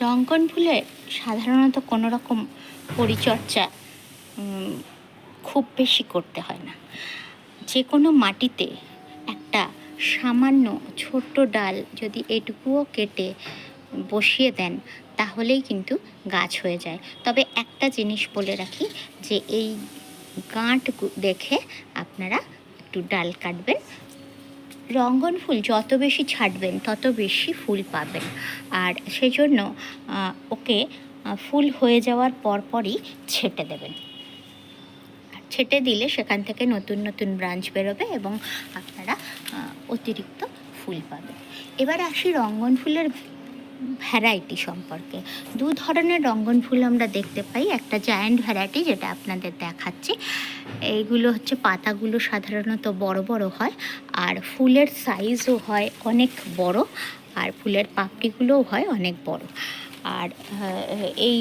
রঙ্গন ফুলে সাধারণত কোনো রকম পরিচর্যা খুব বেশি করতে হয় না। যে কোনো মাটিতে একটা সামান্য ছোট্ট ডাল যদি এটুকুও কেটে বসিয়ে দেন, তাহলেই কিন্তু গাছ হয়ে যায়। তবে একটা জিনিস বলে রাখি যে, এই গাঁট দেখে আপনারা একটু ডাল কাটবেন। রঙ্গন ফুল যত বেশি ছাড়বেন, তত বেশি ফুল পাবেন। আর সেজন্য ওকে ফুল হয়ে যাওয়ার পরপরই ছেটে দেবেন। ছেটে দিলে সেখান থেকে নতুন নতুন ব্রাঞ্চ বেরোবে এবং আপনারা অতিরিক্ত ফুল পাবেন। এবার আসি রঙ্গন ফুলের ভ্যারাইটি সম্পর্কে। দু ধরনের রঙ্গন ফুল আমরা দেখতে পাই। একটা জায়ান্ট ভ্যারাইটি যেটা আপনাদের দেখাচ্ছি। এইগুলো হচ্ছে পাতাগুলো সাধারণত বড় বড় হয় আর ফুলের সাইজও হয় অনেক বড় আর ফুলের পাপড়িগুলোও হয় অনেক বড়। আর এই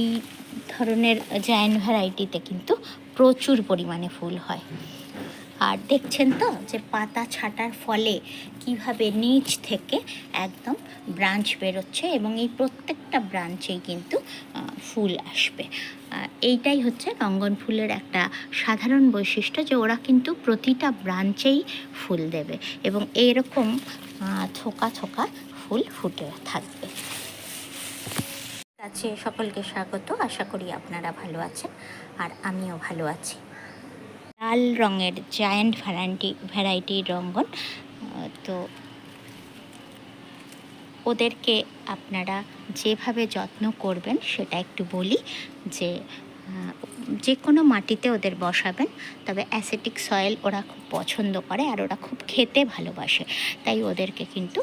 ধরনের জায়ান্ট ভ্যারাইটিতে কিন্তু প্রচুর পরিমাণে ফুল হয়। আর দেখছেন তো যে পাতা ছাটার ফলে কীভাবে নিচ থেকে একদম ব্রাঞ্চ বেরোচ্ছে এবং এই প্রত্যেকটা ব্রাঞ্চেই কিন্তু ফুল আসবে। এইটাই হচ্ছে রঙ্গন ফুলের একটা সাধারণ বৈশিষ্ট্য যে ওরা কিন্তু প্রতিটা ব্রাঞ্চেই ফুল দেবে এবং এরকম থোকা থোকা ফুল ফুটে থাকবে। আছে, সকলকে স্বাগত। আশা করি আপনারা ভালো আছেন আর আমিও ভালো আছি। লাল রঙের জায়ান্ট ভ্যারাইটি ভ্যারাইটির রঙ্গন। তো ওদেরকে আপনারা যেভাবে যত্ন করবেন সেটা একটু বলি যে যে কোনো মাটিতে ওদের বসাবেন, তবে অ্যাসেটিক সয়েল ওরা খুব পছন্দ করে আর ওরা খুব খেতে ভালোবাসে। তাই ওদেরকে কিন্তু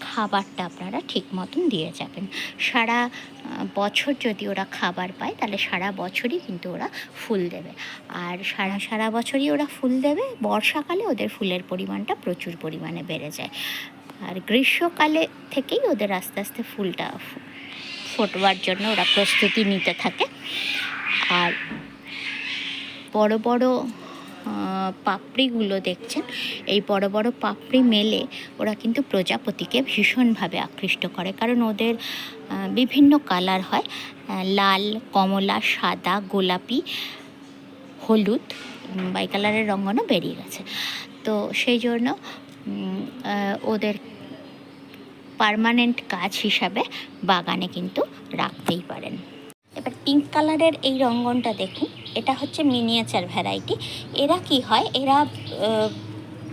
খাবারটা আপনারা ঠিক মতন দিয়ে যাবেন। সারা বছর যদি ওরা খাবার পায়, তাহলে সারা বছরই কিন্তু ওরা ফুল দেবে। আর সারা সারা বছরই ওরা ফুল দেবে, বর্ষাকালে ওদের ফুলের পরিমাণটা প্রচুর পরিমাণে বেড়ে যায়। আর গ্রীষ্মকালে থেকেই ওদের আস্তে আস্তে ফুলটা ফোটবার জন্য ওরা প্রস্তুতি নিতে থাকে। আর বড় বড় পাপড়িগুলো দেখছেন, এই বড় বড় পাপড়ি মেলে ওরা কিন্তু প্রজাপতিকে ভীষণভাবে আকৃষ্ট করে। কারণ ওদের বিভিন্ন কালার হয় লাল, কমলা, সাদা, গোলাপি, হলুদ বাই কালারের রঙনও বেরিয়ে গেছে। তো সেই জন্য ওদের পার্মানেন্ট কাজ হিসাবে বাগানে কিন্তু রাখতেই পারেন। এবার পিঙ্ক কালারের এই রঙ্গনটা দেখুন। এটা হচ্ছে মিনিয়েচার ভ্যারাইটি এরা কি হয়? এরা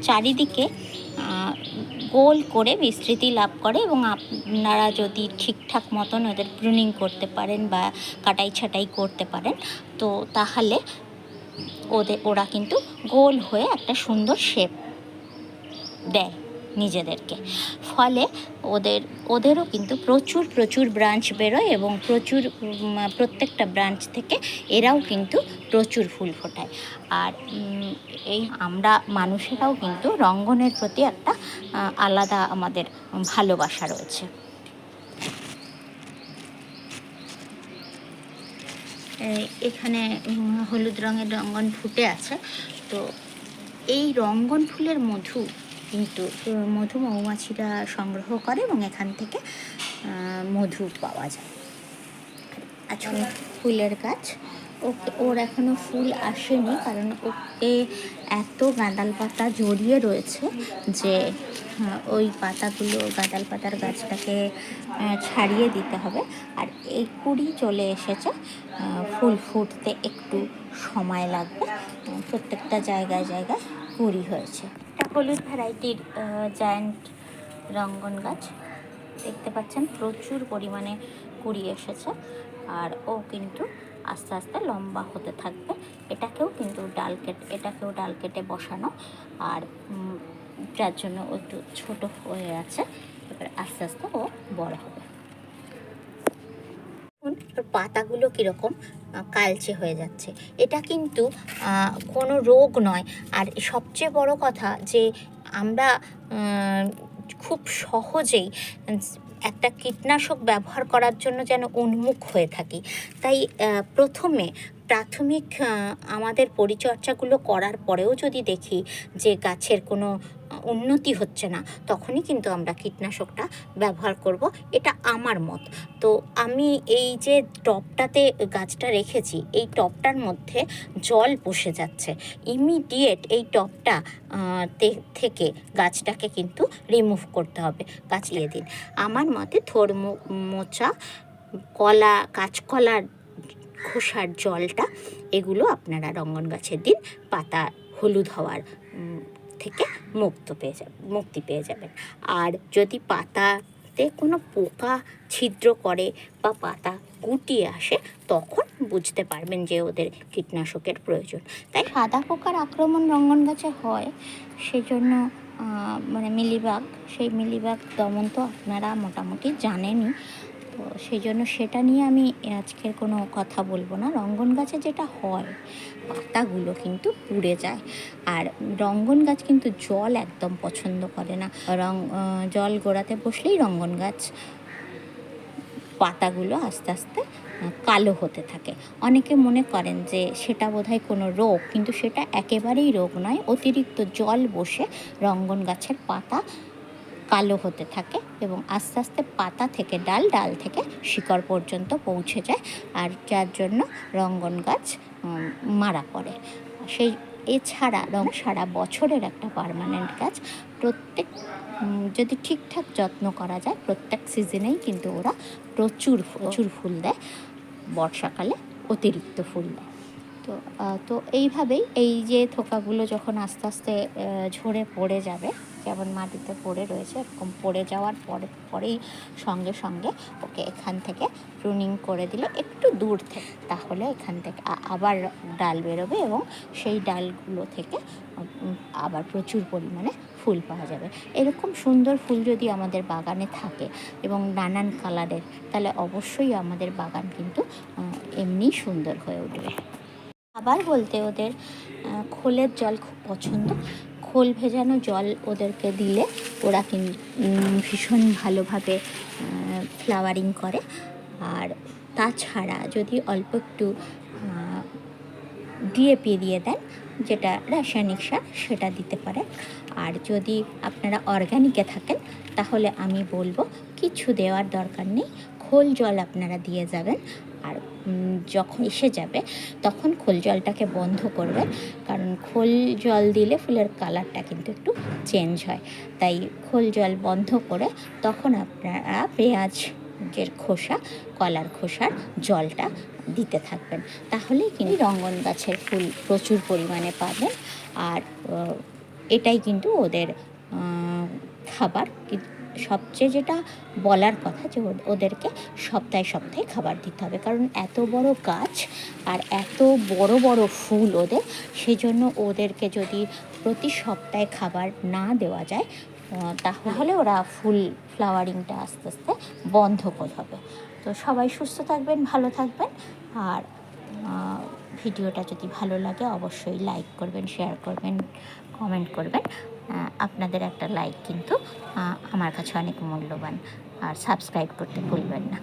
চারিদিকে গোল করে বিস্তৃতি লাভ করে এবং আপনারা যদি ঠিকঠাক মতন ওদের প্রুনিং করতে পারেন বা কাটাই ছাটাই করতে পারেন, তো তাহলে ওদের ওরা কিন্তু গোল হয়ে একটা সুন্দর শেপ দেয়। নিজেদেরকে। ফলে ওদের, ওদেরও কিন্তু প্রচুর প্রচুর ব্রাঞ্চ বেরোয় এবং প্রচুর প্রত্যেকটা ব্রাঞ্চ থেকে এরাও কিন্তু প্রচুর ফুল ফোটায়। আর এই আমরা মানুষেরাও কিন্তু রঙ্গনের প্রতি একটা আলাদা আমাদের ভালোবাসা রয়েছে। এখানে হলুদ রঙের রঙ্গন ফুটে আছে। তো এই রঙ্গন ফুলের মধু কিন্তু মধু মৌমাছিরা সংগ্রহ করে এবং এখান থেকে মধু পাওয়া যায়। আচ্ছা ফুলের গাছ। ওকে ওর এখনও ফুল আসেনি কারণ ওকে এত গাঁদাল পাতা জড়িয়ে রয়েছে যে ওই পাতাগুলো, গাঁদাল পাতার গাছটাকে ছাড়িয়ে দিতে হবে। আর এই কুড়ি চলে এসেছে ফুল ফুটতে একটু সময় লাগবে। প্রত্যেকটা জায়গায় জায়গায় কুড়ি হয়েছে। এটা হলুদ ভ্যারাইটির জায়ান্ট রঙ্গন গাছ। দেখতে পাচ্ছেন, প্রচুর পরিমাণে কুড়ি এসেছে। আর ও কিন্তু আস্তে আস্তে লম্বা হতে থাকবে। এটাকেও কিন্তু ডাল কেটে, এটাকেও ডাল কেটে বসানো। আর যার জন্য ও একটু ছোটো হয়ে আছে। এবার আস্তে আস্তে ও বড় হবে। পাতাগুলো কীরকম কালচে হয়ে যাচ্ছে। এটা কিন্তু কোনো রোগ নয়। আর সবচেয়ে বড় কথা যে আমরা খুব সহজেই একটা কীটনাশক ব্যবহার করার জন্য যেন উন্মুখ হয়ে থাকি। তাই প্রথমে প্রাথমিক আমাদের পরিচর্যাগুলো করার পরেও যদি দেখি যে গাছের কোনো উন্নতি হচ্ছে না, তখনই কিন্তু আমরা কীটনাশকটা ব্যবহার করব। এটা আমার মত। তো আমি এই যে টবটাতে গাছটা রেখেছি, এই টবটার মধ্যে জল বসে যাচ্ছে। ইমিডিয়েট এই তে- থেকে গাছটাকে কিন্তু রিমুভ করতে হবে, গাছ দিয়ে দিন। আমার মতে থোর মোচা কলা, কাঁচকলার খোসার জলটা, এগুলো আপনারা রঙ্গন গাছের দিন পাতা হলুদ হওয়ার থেকে মুক্ত পেয়ে যাবে মুক্তি পেয়ে যাবেন আর যদি পাতাতে কোনো পোকা ছিদ্র করে বা পাতা গুটিয়ে আসে তখন বুঝতে পারবেন যে ওদের কীটনাশকের প্রয়োজন। তাই সাদা পোকার আক্রমণ রঙ্গন গাছে হয় সেজন্য আহ, মানে মিলিবাগ সেই মিলিবাগ দমন তো আপনারা মোটামুটি জানেনই। তো সেই জন্য সেটা নিয়ে আমি আজকের কোনো কথা বলব না। রঙ্গন গাছে যেটা হয়, পাতাগুলো কিন্তু পুড়ে যায়। আর রঙ্গন গাছ কিন্তু জল একদম পছন্দ করে না। রং জল গোড়াতে বসলেই রঙ্গন গাছ পাতাগুলো আস্তে আস্তে কালো হতে থাকে। অনেকে মনে করেন যে সেটা বোধহয় কোনো রোগ, কিন্তু সেটা একেবারেই রোগ নয়। অতিরিক্ত জল বসে রঙ্গন গাছের পাতা কালো হতে থাকে এবং আস্তে আস্তে পাতা থেকে ডাল ডাল থেকে শিকড় পর্যন্ত পৌঁছে যায় আর যার জন্য রঙ্গন গাছ মারা পড়ে। সেই এছাড়া রং সারা বছরের একটা পার্মানেন্ট গাছ। প্রত্যেক যদি ঠিকঠাক যত্ন করা যায়, প্রত্যেক সিজনেই কিন্তু ওরা প্রচুর প্রচুর ফুল দেয়। বর্ষাকালে অতিরিক্ত ফুল দেয়। তো তো এইভাবেই এই যে থোকাগুলো যখন আস্তে আস্তে ঝরে পড়ে যাবে যেমন মাটিতে পড়ে রয়েছে এরকম পড়ে যাওয়ার পরে পরেই সঙ্গে সঙ্গে ওকে এখান থেকে প্রুনিং করে দিলে একটু দূর থেকে তাহলে এখান থেকে আবার ডাল বেরোবে এবং সেই ডালগুলো থেকে আবার প্রচুর পরিমাণে ফুল পাওয়া যাবে। এরকম সুন্দর ফুল যদি আমাদের বাগানে থাকে এবং নানান কালারের তাহলে অবশ্যই আমাদের বাগান কিন্তু আহ, এমনিই সুন্দর হয়ে উঠবে। আবার বলতে ওদের খোলের জল খুব পছন্দ। খোল ভেজানো জল ওদেরকে দিলে ওরা কিন্তু ভীষণ ভালোভাবে ফ্লাওয়ারিং করে। আর তাছাড়া যদি অল্প একটু ডিএপি দিয়ে দেন, যেটা রাসায়নিক সার, সেটা দিতে পারেন। আর যদি আপনারা অর্গ্যানিকে থাকেন, তাহলে আমি বলব কিছু দেওয়ার দরকার নেই। খোল জল আপনারা দিয়ে যাবেন আর যখন এসে যাবে তখন খোল জলটাকে বন্ধ করবেন। কারণ খোল জল দিলে ফুলের কালারটা কিন্তু একটু চেঞ্জ হয়। তাই খোল জল বন্ধ করে তখন আপনারা পেঁয়াজের খোসা, কলার খোসার জলটা দিতে থাকবেন। তাহলেই কিন্তু রঙ্গন গাছের ফুল প্রচুর পরিমাণে পাবেন। আর এটাই কিন্তু ওদের খাবার। সবচেয়ে যেটা বলার কথা যে ওদেরকে সপ্তাহে সপ্তাহে খাবার দিতে হবে। কারণ এত বড় গাছ আর এত বড় বড় ফুল ওদের, সেজন্য ওদেরকে যদি প্রতি সপ্তাহে খাবার না দেওয়া যায় তাহলে ওরা ফুল ফ্লাওয়ারিংটা আস্তে আস্তে বন্ধ করে হবে। তো সবাই সুস্থ থাকবেন, ভালো থাকবেন আর ভিডিওটা যদি ভালো লাগে অবশ্যই লাইক করবেন, শেয়ার করবেন, কমেন্ট করবেন। আপনাদের একটা লাইক কিন্তু আমার কাছে অনেক মূল্যবান। আর সাবস্ক্রাইব করতে ভুলবেন না।